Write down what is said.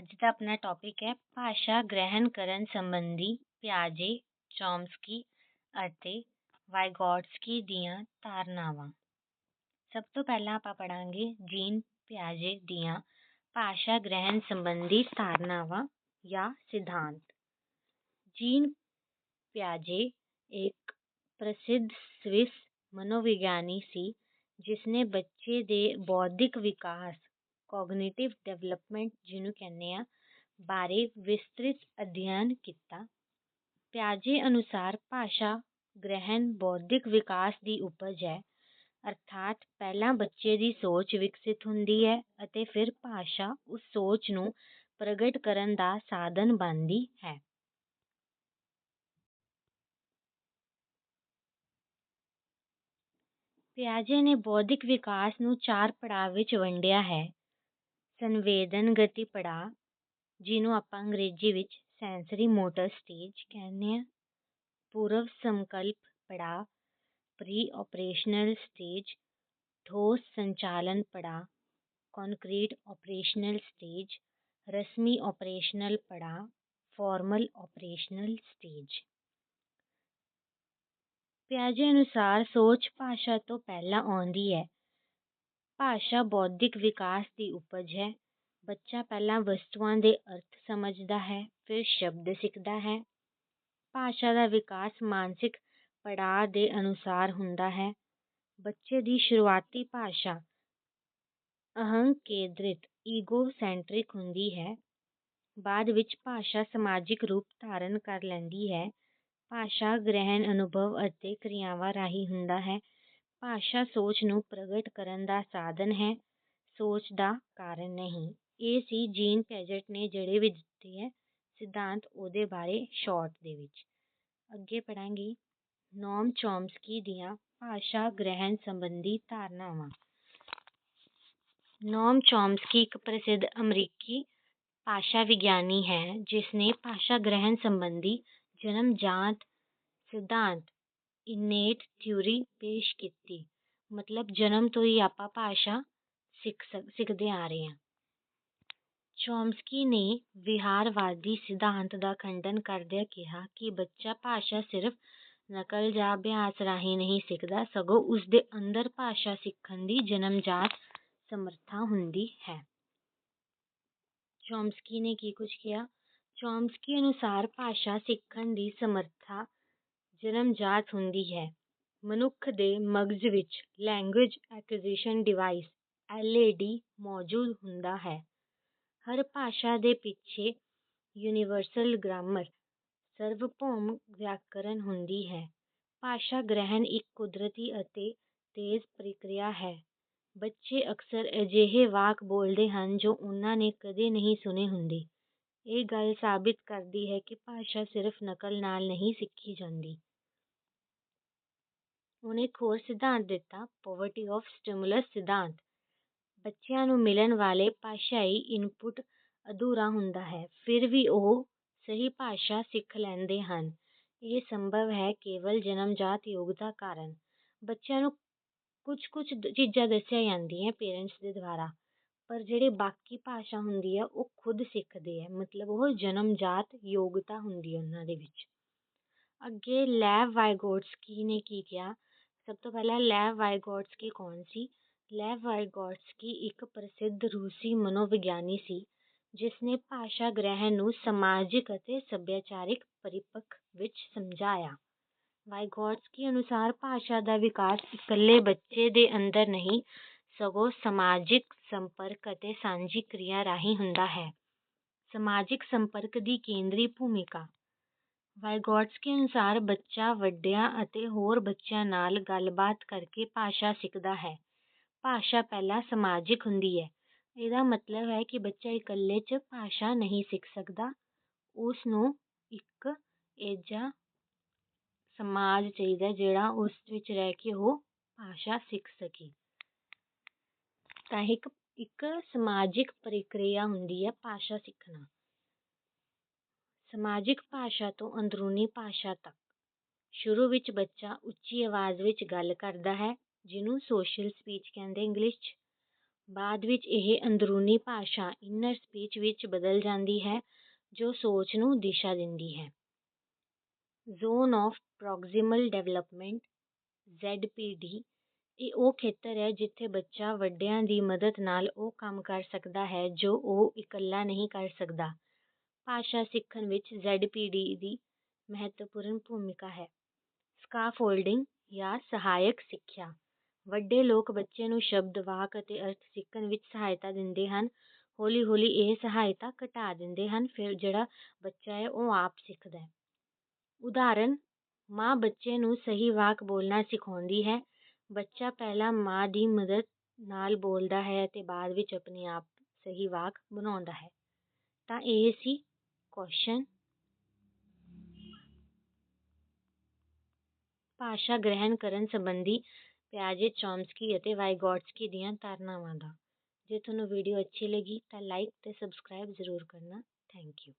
ਅੱਜ ਦਾ ਆਪਣਾ ਟੌਪਿਕ ਹੈ ਭਾਸ਼ਾ ਗ੍ਰਹਿਣ ਕਰਨ ਸੰਬੰਧੀ ਪਿਆਜੇ ਚੋਮਸਕੀ ਅਤੇ ਵਾਈਗੋਟਸਕੀ ਦੀਆਂ ਧਾਰਨਾਵਾਂ ਸਭ ਤੋਂ ਪਹਿਲਾਂ ਆਪਾਂ ਪੜਾਂਗੇ ਜੀਨ ਪਿਆਜੇ ਦੀਆਂ ਭਾਸ਼ਾ ਗ੍ਰਹਿਣ ਸੰਬੰਧੀ ਧਾਰਨਾਵਾਂ ਜਾਂ ਸਿਧਾਂਤ ਜੀਨ ਪਿਆਜੇ ਇੱਕ ਪ੍ਰਸਿੱਧ ਸਵਿਸ ਮਨੋਵਿਗਿਆਨੀ ਸੀ ਜਿਸਨੇ ਬੱਚੇ ਦੇ ਬੌਧਿਕ ਵਿਕਾਸ ਕੋਗਨੀਟਿਵ ਡਿਵੈਲਪਮੈਂਟ ਜਿਹਨੂੰ ਕਹਿੰਦੇ ਹਾਂ ਬਾਰੇ ਵਿਸਤ੍ਰਿਤ ਅਧਿਐਨ ਕੀਤਾ। ਪਿਆਜੇ ਅਨੁਸਾਰ ਭਾਸ਼ਾ ਗ੍ਰਹਿਣ ਬੌਧਿਕ ਵਿਕਾਸ ਦੀ ਉਪਜ ਹੈ, ਅਰਥਾਤ ਪਹਿਲਾਂ ਬੱਚੇ ਦੀ ਸੋਚ ਵਿਕਸਿਤ ਹੁੰਦੀ ਹੈ ਅਤੇ ਫਿਰ ਭਾਸ਼ਾ ਉਸ ਸੋਚ ਨੂੰ ਪ੍ਰਗਟ ਕਰਨ ਦਾ ਸਾਧਨ ਬਣਦੀ ਹੈ। ਪਿਆਜੇ ਨੇ ਬੌਧਿਕ ਵਿਕਾਸ ਨੂੰ ਚਾਰ ਪੜਾਅ ਵਿੱਚ ਵੰਡਿਆ ਹੈ। ਸੰਵੇਦਨ ਗਤੀ ਪੜਾਅ ਜਿਹਨੂੰ ਆਪਾਂ ਅੰਗਰੇਜ਼ੀ ਵਿੱਚ ਸੈਂਸਰੀ ਮੋਟਰ ਸਟੇਜ ਕਹਿੰਦੇ ਹਾਂ। ਪੂਰਵ ਸੰਕਲਪ ਪੜਾਅ ਪ੍ਰੀ ਓਪਰੇਸ਼ਨਲ ਸਟੇਜ ਠੋਸ ਸੰਚਾਲਨ ਪੜਾਅ ਕੰਕਰੀਟ ਓਪਰੇਸ਼ਨਲ ਸਟੇਜ ਰਸਮੀ ਓਪਰੇਸ਼ਨਲ ਪੜਾਅ ਫਾਰਮਲ ਓਪਰੇਸ਼ਨਲ ਸਟੇਜ ਪਿਆਜੇ ਅਨੁਸਾਰ ਸੋਚ ਭਾਸ਼ਾ ਤੋਂ ਪਹਿਲਾਂ ਆਉਂਦੀ ਹੈ। ਭਾਸ਼ਾ ਬੌਧਿਕ ਵਿਕਾਸ ਦੀ ਉਪਜ ਹੈ। ਬੱਚਾ ਪਹਿਲਾਂ ਵਸਤੂਆਂ ਦੇ ਅਰਥ ਸਮਝਦਾ ਹੈ, ਫਿਰ ਸ਼ਬਦ ਸਿੱਖਦਾ ਹੈ। ਭਾਸ਼ਾ ਦਾ ਵਿਕਾਸ ਮਾਨਸਿਕ ਪੜਾਅ ਦੇ ਅਨੁਸਾਰ ਹੁੰਦਾ ਹੈ। ਬੱਚੇ ਦੀ ਸ਼ੁਰੂਆਤੀ ਭਾਸ਼ਾ ਅਹੰ ਕੇਂਦਰਿਤ ਈਗੋ ਸੈਂਟਰਿਕ ਹੁੰਦੀ ਹੈ। ਬਾਅਦ ਵਿੱਚ ਭਾਸ਼ਾ ਸਮਾਜਿਕ ਰੂਪ ਧਾਰਨ ਕਰ ਲੈਂਦੀ ਹੈ। ਭਾਸ਼ਾ ਗ੍ਰਹਿਣ, ਅਨੁਭਵ ਅਤੇ ਕਿਰਿਆਵਾਂ ਰਾਹੀਂ ਹੁੰਦਾ ਹੈ। ਭਾਸ਼ਾ ਸੋਚ ਨੂੰ ਪ੍ਰਗਟ ਕਰਨ ਦਾ ਸਾਧਨ ਹੈ, ਸੋਚ ਦਾ ਕਾਰਨ ਨਹੀਂ। ਇਹ ਸੀ ਜੀਨ ਪੈਜਟ ਨੇ ਜਿਹੜੇ ਵੀ ਦਿੱਤੇ ਹੈ ਸਿਧਾਂਤ ਉਹਦੇ ਬਾਰੇ ਸ਼ਾਰਟ ਦੇ ਵਿੱਚ। ਅੱਗੇ ਪੜਾਂਗੇ ਨੋਮ ਚੋਮਸਕੀ ਦੀਆਂ ਭਾਸ਼ਾ ਗ੍ਰਹਿਣ ਸੰਬੰਧੀ ਧਾਰਨਾਵਾਂ। ਨੋਮ ਚੋਮਸਕੀ ਇੱਕ ਪ੍ਰਸਿੱਧ ਅਮਰੀਕੀ ਭਾਸ਼ਾ ਵਿਗਿਆਨੀ ਹੈ ਜਿਸ ਨੇ ਭਾਸ਼ਾ ਗ੍ਰਹਿਣ ਸੰਬੰਧੀ ਜਨਮ ਜਾਂਚ ਸਿਧਾਂਤ ਇਨੇਟ ਥਿਊਰੀ ਪੇਸ਼ ਕੀਤੀ। ਮਤਲਬ ਜਨਮ ਤੋਂ ਹੀ ਆਪਾਂ ਭਾਸ਼ਾ ਸਿੱਖ ਸਿੱਖਦੇ ਆ ਰਹੇ ਹਾਂ। ਚੋਮਸਕੀ ਨੇ ਵਿਹਾਰਵਾਦੀ ਸਿਧਾਂਤ ਦਾ ਖੰਡਨ ਕਰਦਿਆਂ ਕਿਹਾ ਕਿ ਬੱਚਾ ਭਾਸ਼ਾ ਸਿਰਫ ਨਕਲ ਜਾਂ ਅਭਿਆਸ ਰਾਹੀਂ ਨਹੀਂ ਸਿੱਖਦਾ, ਸਗੋਂ ਉਸ ਦੇ ਅੰਦਰ ਭਾਸ਼ਾ ਸਿੱਖਣ ਦੀ ਜਨਮਜਾਤ ਸਮਰੱਥਾ ਹੁੰਦੀ ਹੈ। ਚੋਮਸਕੀ ਨੇ ਕੀ ਕੁਝ ਕਿਹਾ? ਚੋਮਸਕੀ ਅਨੁਸਾਰ ਭਾਸ਼ਾ ਸਿੱਖਣ ਦੀ ਸਮਰੱਥਾ ਜਨਮਜਾਤ ਹੁੰਦੀ ਹੈ। ਮਨੁੱਖ ਦੇ ਮਗਜ ਵਿੱਚ language acquisition device L A D ਮੌਜੂਦ ਹੁੰਦਾ ਹੈ। ਹਰ ਭਾਸ਼ਾ ਦੇ ਪਿੱਛੇ ਯੂਨੀਵਰਸਲ ਗ੍ਰਾਮਰ ਸਰਵਭੌਮ ਵਿਆਕਰਨ ਹੁੰਦੀ ਹੈ। ਭਾਸ਼ਾ ਗ੍ਰਹਿਣ ਇੱਕ ਕੁਦਰਤੀ ਅਤੇ ਤੇਜ਼ ਪ੍ਰਕਿਰਿਆ ਹੈ। ਬੱਚੇ ਅਕਸਰ ਅਜਿਹੇ ਵਾਕ ਬੋਲਦੇ ਹਨ ਜੋ ਉਹਨਾਂ ਨੇ ਕਦੇ ਨਹੀਂ ਸੁਣੇ ਹੁੰਦੇ। ਇਹ ਗੱਲ ਸਾਬਿਤ ਕਰਦੀ ਹੈ ਕਿ ਭਾਸ਼ਾ ਸਿਰਫ ਨਕਲ ਨਾਲ ਨਹੀਂ ਸਿੱਖੀ ਜਾਂਦੀ। ਉਹਨੇ ਇੱਕ ਹੋਰ ਸਿਧਾਂਤ ਦਿੱਤਾ ਪੋਵਰਟੀ ਆਫ ਸਟਿਮੂਲਸ ਸਿਧਾਂਤ। ਬੱਚਿਆਂ ਨੂੰ ਮਿਲਣ ਵਾਲੇ ਭਾਸ਼ਾਈ ਇਨਪੁਟ ਅਧੂਰਾ ਹੁੰਦਾ ਹੈ, ਫਿਰ ਵੀ ਉਹ ਸਹੀ ਭਾਸ਼ਾ ਸਿੱਖ ਲੈਂਦੇ ਹਨ। ਇਹ ਸੰਭਵ ਹੈ ਕੇਵਲ ਜਨਮਜਾਤ ਯੋਗਤਾ ਕਾਰਨ। ਬੱਚਿਆਂ ਨੂੰ ਕੁਝ ਕੁਝ ਚੀਜ਼ਾਂ ਦੱਸੀਆਂ ਜਾਂਦੀਆਂ ਪੇਰੈਂਟਸ ਦੇ ਦੁਆਰਾ, ਪਰ ਜਿਹੜੇ ਬਾਕੀ ਭਾਸ਼ਾ ਹੁੰਦੀ ਹੈ ਉਹ ਖੁਦ ਸਿੱਖਦੇ ਹੈ ਮਤਲਬ ਉਹ ਜਨਮਜਾਤ ਯੋਗਤਾ ਹੁੰਦੀ ਹੈ ਉਹਨਾਂ ਦੇ ਵਿੱਚ। ਅੱਗੇ ਲੈਵ ਵਾਈਗੋਟਸਕੀ ਨੇ ਕੀ ਕਿਹਾ? ਸਭ ਤੋਂ ਪਹਿਲਾਂ ਲੈਵ ਵਾਈਗੋਟਸਕੀ ਕੌਣ ਸੀ? ਲੈਵ ਵਾਈਗੋਟਸਕੀ ਇੱਕ ਪ੍ਰਸਿੱਧ ਰੂਸੀ ਮਨੋਵਿਗਿਆਨੀ ਸੀ, ਜਿਸਨੇ ਭਾਸ਼ਾ ਗ੍ਰਹਿਣ ਨੂੰ ਸਮਾਜਿਕ ਅਤੇ ਸੱਭਿਆਚਾਰਿਕ ਪਰਿਪੱਖ ਵਿੱਚ ਸਮਝਾਇਆ। ਵਾਈਗੋਟਸਕੀ ਅਨੁਸਾਰ ਭਾਸ਼ਾ ਦਾ ਵਿਕਾਸ ਇਕੱਲੇ ਬੱਚੇ ਦੇ ਅੰਦਰ ਨਹੀਂ, ਸਗੋਂ ਸਮਾਜਿਕ ਸੰਪਰਕ ਅਤੇ ਸਾਂਝੀ ਕਿਰਿਆ ਰਾਹੀਂ ਹੁੰਦਾ ਹੈ। ਸਮਾਜਿਕ ਸੰਪਰਕ ਦੀ ਕੇਂਦਰੀ ਭੂਮਿਕਾ ਵਾਈਗੋਟਸਕੀ ਅਨੁਸਾਰ ਬੱਚਾ ਵੱਡਿਆਂ ਅਤੇ ਹੋਰ ਬੱਚਿਆਂ ਨਾਲ ਗੱਲਬਾਤ ਕਰਕੇ ਭਾਸ਼ਾ ਸਿੱਖਦਾ ਹੈ। ਭਾਸ਼ਾ ਪਹਿਲਾਂ ਸਮਾਜਿਕ ਹੁੰਦੀ ਹੈ। ਇਹਦਾ ਮਤਲਬ ਹੈ ਕਿ ਬੱਚਾ ਇਕੱਲੇ 'ਚ ਭਾਸ਼ਾ ਨਹੀਂ ਸਿੱਖ ਸਕਦਾ। ਉਸ ਨੂੰ ਇੱਕ ਇਹਜਾ ਸਮਾਜ ਚਾਹੀਦਾ ਜਿਹੜਾ ਉਸ ਵਿੱਚ ਰਹਿ ਕੇ ਉਹ ਭਾਸ਼ਾ ਸਿੱਖ ਸਕੇ। ਤਾਂ ਇੱਕ ਇੱਕ ਸਮਾਜਿਕ ਪ੍ਰਕਿਰਿਆ ਹੁੰਦੀ ਹੈ ਭਾਸ਼ਾ ਸਿੱਖਣਾ। ਸਮਾਜਿਕ ਭਾਸ਼ਾ ਤੋਂ ਅੰਦਰੂਨੀ ਭਾਸ਼ਾ ਤੱਕ। ਸ਼ੁਰੂ ਵਿੱਚ ਬੱਚਾ ਉੱਚੀ ਆਵਾਜ਼ ਵਿੱਚ ਗੱਲ ਕਰਦਾ ਹੈ, ਜਿਹਨੂੰ ਸੋਸ਼ਲ ਸਪੀਚ ਕਹਿੰਦੇ ਇੰਗਲਿਸ਼ 'ਚ। ਬਾਅਦ ਵਿੱਚ ਇਹ ਅੰਦਰੂਨੀ ਭਾਸ਼ਾ ਇਨਰ ਸਪੀਚ ਵਿੱਚ ਬਦਲ ਜਾਂਦੀ ਹੈ, ਜੋ ਸੋਚ ਨੂੰ ਦਿਸ਼ਾ ਦਿੰਦੀ ਹੈ। Zone of proximal development ZPD ਇਹ ਉਹ ਖੇਤਰ ਹੈ ਜਿੱਥੇ ਬੱਚਾ ਵੱਡਿਆਂ ਦੀ ਮਦਦ ਨਾਲ ਉਹ ਕੰਮ ਕਰ ਸਕਦਾ ਹੈ, ਜੋ ਉਹ ਇਕੱਲਾ ਨਹੀਂ ਕਰ ਸਕਦਾ। ਭਾਸ਼ਾ ਸਿੱਖਣ ਵਿੱਚ ਜੈਡ ਪੀ ਡੀ ਦੀ ਮਹੱਤਵਪੂਰਨ ਭੂਮਿਕਾ ਹੈ। ਸਕਾਫੋਲਡਿੰਗ ਜਾਂ ਸਹਾਇਕ ਸਿੱਖਿਆ। ਵੱਡੇ ਲੋਕ ਬੱਚੇ ਨੂੰ ਸ਼ਬਦ, ਵਾਕ ਅਤੇ ਅਰਥ ਸਿੱਖਣ ਵਿੱਚ ਸਹਾਇਤਾ ਦਿੰਦੇ ਹਨ। ਹੌਲੀ ਹੌਲੀ ਇਹ ਸਹਾਇਤਾ ਘਟਾ ਦਿੰਦੇ ਹਨ, ਫਿਰ ਜਿਹੜਾ ਬੱਚਾ ਹੈ ਉਹ ਆਪ ਸਿੱਖਦਾ ਹੈ। ਉਦਾਹਰਨ, ਮਾਂ ਬੱਚੇ ਨੂੰ ਸਹੀ ਵਾਕ ਬੋਲਣਾ ਸਿਖਾਉਂਦੀ ਹੈ। ਬੱਚਾ ਪਹਿਲਾਂ ਮਾਂ ਦੀ ਮਦਦ ਨਾਲ ਬੋਲਦਾ ਹੈ ਅਤੇ ਬਾਅਦ ਵਿੱਚ ਆਪਣੇ ਆਪ ਸਹੀ ਵਾਕ ਬਣਾਉਂਦਾ ਹੈ। ਤਾਂ ਇਹ ਸੀ ਕੁਐਸਚਨ ਭਾਸ਼ਾ ਗ੍ਰਹਿਣ ਕਰਨ ਸੰਬੰਧੀ ਪਿਆਜੇ ਚੌਮਸਕੀ ਅਤੇ ਵਾਈਗੋਟਸਕੀ ਦੀਆਂ ਧਾਰਨਾਵਾਂ ਦਾ। ਜੇ ਤੁਹਾਨੂੰ ਵੀਡੀਓ ਅੱਛੀ ਲੱਗੀ ਤਾਂ ਲਾਈਕ ਤੇ ਸਬਸਕ੍ਰਾਈਬ ਜ਼ਰੂਰ ਕਰਨਾ। Thank you